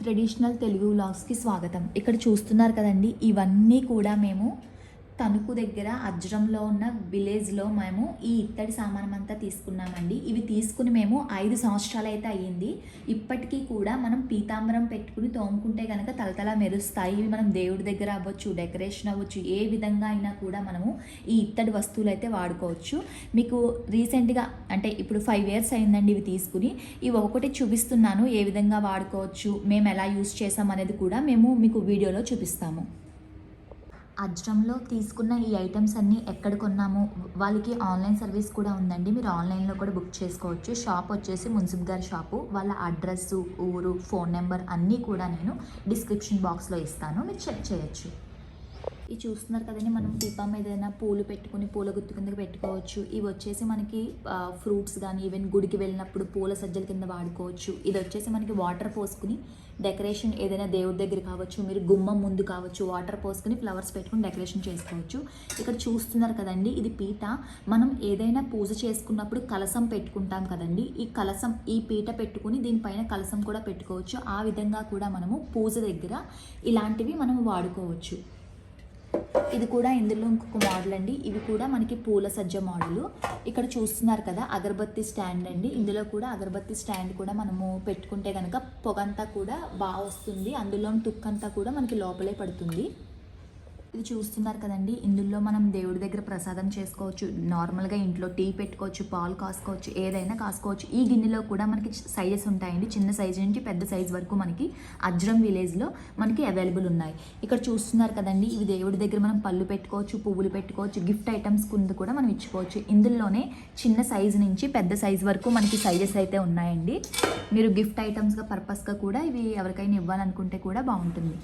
Traditional Telugu వ్లాగ్స్కి స్వాగతం. ఇక్కడ చూస్తున్నారు కదండి ఇవన్నీ కూడా మేము తణుకు దగ్గర అజ్రంలో ఉన్న విలేజ్లో మేము ఈ ఇత్తడి సామానం అంతా తీసుకున్నామండి. ఇవి తీసుకుని మేము ఐదు సంవత్సరాలు అయితే అయ్యింది. ఇప్పటికీ కూడా మనం పీతాంబరం పెట్టుకుని తోముకుంటే కనుక తలతల మెరుస్తాయి. ఇవి మనం దేవుడి దగ్గర అవ్వచ్చు డెకరేషన్ అవ్వచ్చు ఏ విధంగా అయినా కూడా మనము ఈ ఇత్తడి వస్తువులు అయితే వాడుకోవచ్చు. మీకు రీసెంట్గా అంటే ఇప్పుడు ఫైవ్ ఇయర్స్ అయిందండి ఇవి తీసుకుని. ఇవి ఒకటి చూపిస్తున్నాను ఏ విధంగా వాడుకోవచ్చు మేము ఎలా యూస్ చేసాం అనేది కూడా మేము మీకు వీడియోలో చూపిస్తాము. అజ్రంలో తీసుకున్న ఈ ఐటమ్స్ అన్నీ ఎక్కడ కొన్నాము? వాళ్ళకి ఆన్లైన్ సర్వీస్ కూడా ఉందండి. మీరు ఆన్లైన్లో కూడా బుక్ చేసుకోవచ్చు. షాప్ వచ్చేసి మున్సిఫ్ గారి షాపు. వాళ్ళ అడ్రస్ ఊరు ఫోన్ నెంబర్ అన్నీ కూడా నేను డిస్క్రిప్షన్ బాక్స్లో ఇస్తాను. మీరు చెక్ చేయొచ్చు. ఇది చూస్తున్నారు కదండి మనం దీపం మీద ఏదైనా పూలు పెట్టుకుని పూల గుత్తు కిందకి పెట్టుకోవచ్చు. ఇవి వచ్చేసి మనకి ఫ్రూట్స్ కానీ ఈవెన్ గుడికి వెళ్ళినప్పుడు పూల సజ్జల కింద వాడుకోవచ్చు. ఇది వచ్చేసి మనకి వాటర్ పోసుకుని డెకరేషన్ ఏదైనా దేవుడి దగ్గర కావచ్చు మీరు గుమ్మం ముందు కావచ్చు వాటర్ పోసుకుని ఫ్లవర్స్ పెట్టుకుని డెకరేషన్ చేసుకోవచ్చు. ఇక్కడ చూస్తున్నారు కదండి ఇది పీట. మనం ఏదైనా పూజ చేసుకున్నప్పుడు కలసం పెట్టుకుంటాం కదండి. ఈ కలసం ఈ పీట పెట్టుకుని దీనిపైన కలసం కూడా పెట్టుకోవచ్చు. ఆ విధంగా కూడా మనము పూజ దగ్గర ఇలాంటివి మనం వాడుకోవచ్చు. ఇది కూడా ఇందులో ఇంకొక మోడల్ అండి. ఇవి కూడా మనకి పూల సజ్జ మోడల్ ఇక్కడ చూస్తున్నారు కదా అగరబత్తి స్టాండ్ అండి. ఇందులో కూడా అగరబత్తి స్టాండ్ కూడా మనము పెట్టుకుంటే కనుక పొగంతా కూడా బాగా వస్తుంది. అందులో తుక్కంతా కూడా మనకి లోపలే పడుతుంది. ఇది చూస్తున్నారు కదండి. ఇందులో మనం దేవుడి దగ్గర ప్రసాదం చేసుకోవచ్చు. నార్మల్గా ఇంట్లో టీ పెట్టుకోవచ్చు పాలు కాసుకోవచ్చు ఏదైనా కాసుకోవచ్చు. ఈ గిన్నెలో కూడా మనకి సైజెస్ ఉంటాయండి. చిన్న సైజు నుంచి పెద్ద సైజు వరకు మనకి అజ్రం విలేజ్లో మనకి అవైలబుల్ ఉన్నాయి. ఇక్కడ చూస్తున్నారు కదండి. ఇవి దేవుడి దగ్గర మనం పళ్ళు పెట్టుకోవచ్చు పువ్వులు పెట్టుకోవచ్చు గిఫ్ట్ ఐటమ్స్ కింద కూడా మనం ఇచ్చుకోవచ్చు. ఇందులోనే చిన్న సైజు నుంచి పెద్ద సైజు వరకు మనకి సైజెస్ అయితే ఉన్నాయండి. మీరు గిఫ్ట్ ఐటమ్స్గా పర్పస్గా కూడా ఇవి ఎవరికైనా ఇవ్వాలనుకుంటే కూడా బాగుంటుంది.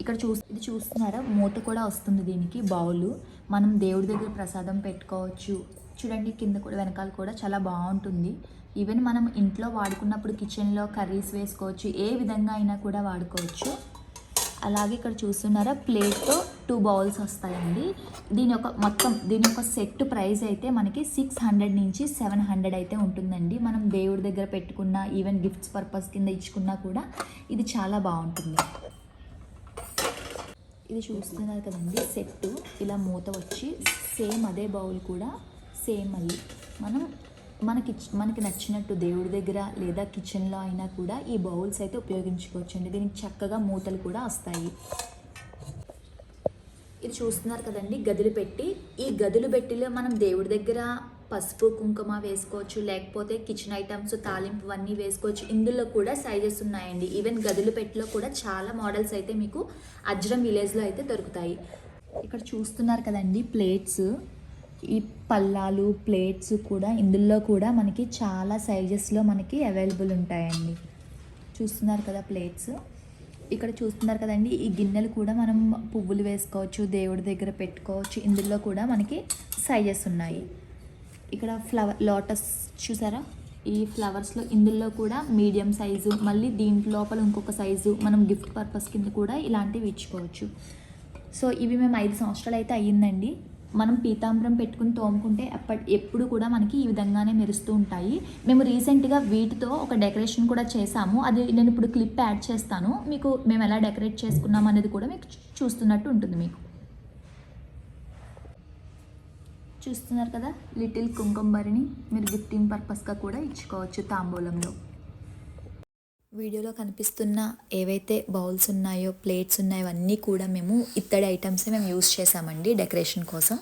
ఇక్కడ చూ ఇది చూస్తున్నారా? మూత కూడా వస్తుంది దీనికి బౌలు. మనం దేవుడి దగ్గర ప్రసాదం పెట్టుకోవచ్చు. చూడండి కింద కూడా వెనకాల కూడా చాలా బాగుంటుంది. ఈవెన్ మనం ఇంట్లో వాడుకున్నప్పుడు కిచెన్లో కర్రీస్ వేసుకోవచ్చు. ఏ విధంగా అయినా కూడా వాడుకోవచ్చు. అలాగే ఇక్కడ చూస్తున్నారా? ప్లేట్తో టూ బౌల్స్ వస్తాయండి. దీని యొక్క మొత్తం దీని యొక్క సెట్ ప్రైస్ అయితే మనకి సిక్స్ హండ్రెడ్ నుంచి సెవెన్ హండ్రెడ్ అయితే ఉంటుందండి. మనం దేవుడి దగ్గర పెట్టుకున్న ఈవెన్ గిఫ్ట్స్ పర్పస్ కింద ఇచ్చుకున్నా కూడా ఇది చాలా బాగుంటుంది. ఇది చూస్తున్నారు కదండి సెట్. ఇలా మూత వచ్చి సేమ్ అదే బౌల్ కూడా సేమ్ మళ్ళీ. మనం మనకి మనకి నచ్చినట్టు దేవుడి దగ్గర లేదా కిచెన్లో అయినా కూడా ఈ బౌల్స్ అయితే ఉపయోగించుకోవచ్చు అండి దీనికి చక్కగా మూతలు కూడా వస్తాయి. ఇది చూస్తున్నారు కదండి గదులు పెట్టి. ఈ గదులు పెట్టిలో మనం దేవుడి దగ్గర పసుపు కుంకుమ వేసుకోవచ్చు లేకపోతే కిచెన్ ఐటమ్స్ తాలింపు అన్నీ వేసుకోవచ్చు. ఇందులో కూడా సైజెస్ ఉన్నాయండి. ఈవెన్ గదులు పెట్టిలో కూడా చాలా మోడల్స్ అయితే మీకు అజ్రం విలేజ్లో అయితే దొరుకుతాయి. ఇక్కడ చూస్తున్నారు కదండి ప్లేట్స్ ఈ పల్లాలు ప్లేట్స్ కూడా ఇందులో కూడా మనకి చాలా సైజెస్లో మనకి అవైలబుల్ ఉంటాయండి. చూస్తున్నారు కదా ప్లేట్స్ ఇక్కడ చూస్తున్నారు కదండి ఈ గిన్నెలు కూడా మనం పువ్వులు వేసుకోవచ్చు దేవుడి దగ్గర పెట్టుకోవచ్చు. ఇందులో కూడా మనకి సైజెస్ ఉన్నాయి. ఇక్కడ ఫ్లవర్ లోటస్ చూసారా? ఈ ఫ్లవర్స్లో ఇందులో కూడా మీడియం సైజు మళ్ళీ దీంట్లో లోపల ఇంకొక సైజు మనం గిఫ్ట్ పర్పస్ కింద కూడా ఇలాంటివి ఇచ్చుకోవచ్చు. సో ఇవి మేము ఐదు సంవత్సరాలు అయితే అయ్యిందండి. మనం పీతాంబరం పెట్టుకుని తోముకుంటే ఎప్పటి ఎప్పుడు కూడా మనకి ఈ విధంగానే మెరుస్తూ ఉంటాయి. మేము రీసెంట్గా వీటితో ఒక డెకరేషన్ కూడా చేసాము అది నేను ఇప్పుడు క్లిప్ యాడ్ చేస్తాను. మీకు మేము ఎలా డెకరేట్ చేసుకున్నాం అనేది కూడా మీకు చూస్తున్నట్టు ఉంటుంది మీకు. చూస్తున్నారు కదా? లిటిల్ కుంకుంబరిని మీరు గిఫ్టింగ్ పర్పస్గా కూడా ఇచ్చుకోవచ్చు తాంబూలంలో. వీడియోలో కనిపిస్తున్న ఏవైతే బౌల్స్ ఉన్నాయో ప్లేట్స్ ఉన్నాయో అన్నీ కూడా మేము ఇత్తడి ఐటమ్స్ మేము యూస్ చేసామండి డెకరేషన్ కోసం.